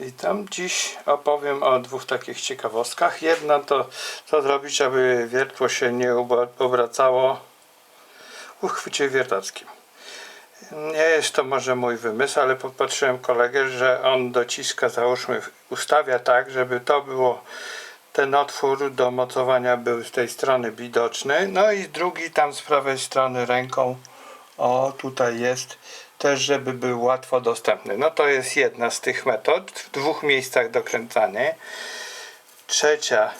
I tam dziś opowiem o dwóch takich ciekawostkach. Jedna to co zrobić, aby wiertło się nie obracało w uchwycie wiertackim. Nie jest to może mój wymysł, ale popatrzyłem kolegę, że on dociska, załóżmy, ustawia tak, żeby to było, ten otwór do mocowania był z tej strony widoczny, no i drugi tam z prawej strony ręką, o tutaj jest, też żeby był łatwo dostępny. No to jest jedna z tych metod, w dwóch miejscach dokręcanie. Trzecia,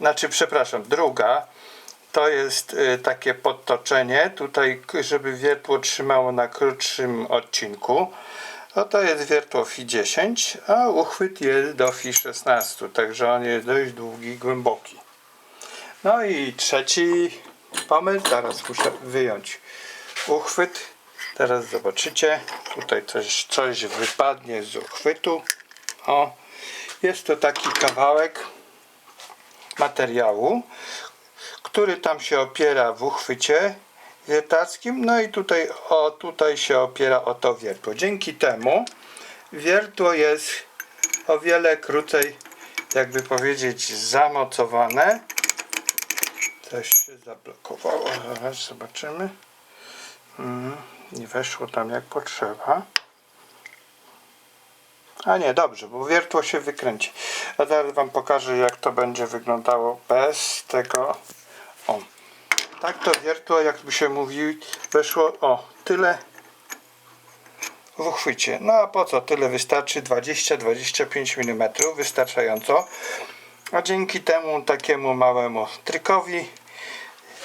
znaczy przepraszam, druga, to jest y, takie podtoczenie, tutaj żeby wiertło trzymało na krótszym odcinku. No to jest wiertło FI 10, a uchwyt jest do FI 16, także on jest dość długi, głęboki. No i trzeci pomysł, teraz muszę wyjąć uchwyt. Teraz zobaczycie, tutaj coś, coś wypadnie z uchwytu. O, jest to taki kawałek materiału, który tam się opiera w uchwycie wiertackim, no i tutaj, o, tutaj się opiera o to wiertło. Dzięki temu wiertło jest o wiele krócej, jakby powiedzieć, zamocowane. Coś się zablokowało, zobaczymy. Mm, nie weszło tam jak potrzeba. A nie, dobrze, bo wiertło się wykręci. A teraz wam pokażę jak to będzie wyglądało bez tego. O. Tak to wiertło, jakby się mówi, weszło o tyle w uchwycie. No a po co? Tyle wystarczy 20-25 mm, wystarczająco. A dzięki temu takiemu małemu trykowi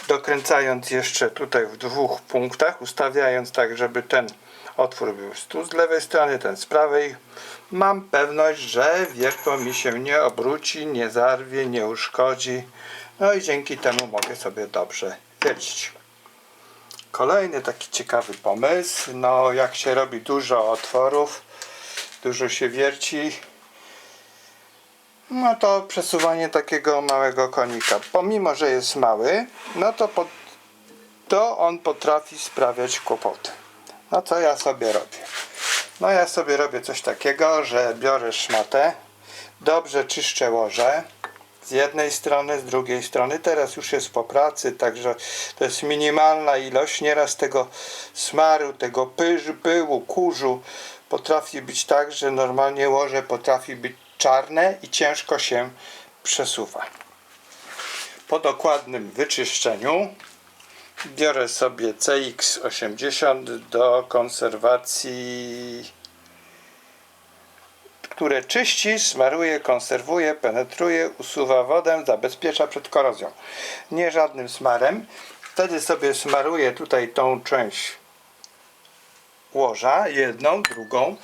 dokręcając jeszcze tutaj w dwóch punktach, ustawiając tak, żeby ten otwór był tu z lewej strony, ten z prawej, mam pewność, że wiertło mi się nie obróci, nie zarwie, nie uszkodzi. No i dzięki temu mogę sobie dobrze wiercić. Kolejny taki ciekawy pomysł, no jak się robi dużo otworów, dużo się wierci, no to przesuwanie takiego małego konika. Pomimo, że jest mały, no to, to on potrafi sprawiać kłopoty. No co ja sobie robię? No ja sobie robię coś takiego, że biorę szmatę, dobrze czyszczę łoże z jednej strony, z drugiej strony. Teraz już jest po pracy, także to jest minimalna ilość. Nieraz tego smaru, tego pyłu, kurzu potrafi być tak, że normalnie łoże potrafi być czarne i ciężko się przesuwa. Po dokładnym wyczyszczeniu biorę sobie CX80 do konserwacji które czyści, smaruje, konserwuje, penetruje, usuwa wodę, zabezpiecza przed korozją. Nie żadnym smarem. Wtedy sobie smaruję tutaj tą część łoża, jedną, drugą.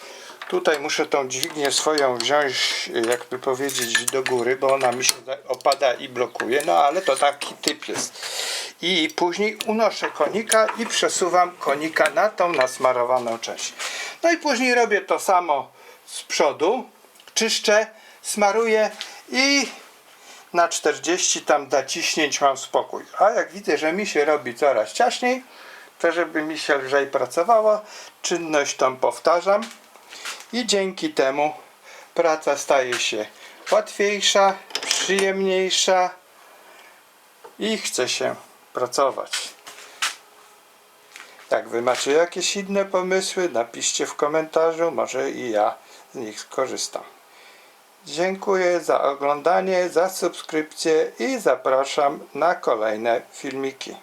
Tutaj muszę tą dźwignię swoją wziąć, jakby powiedzieć, do góry, bo ona mi się opada i blokuje, no ale to taki typ jest. I później unoszę konika i przesuwam konika na tą nasmarowaną część. No i później robię to samo z przodu, czyszczę, smaruję i na 40 tam naciśnięć mam spokój. A jak widzę, że mi się robi coraz ciaśniej, to żeby mi się lżej pracowało, czynność tą powtarzam i dzięki temu praca staje się łatwiejsza, przyjemniejsza i chce się pracować. Jak wy macie jakieś inne pomysły, napiszcie w komentarzu, może i ja z nich skorzystam. Dziękuję za oglądanie, za subskrypcję i zapraszam na kolejne filmiki.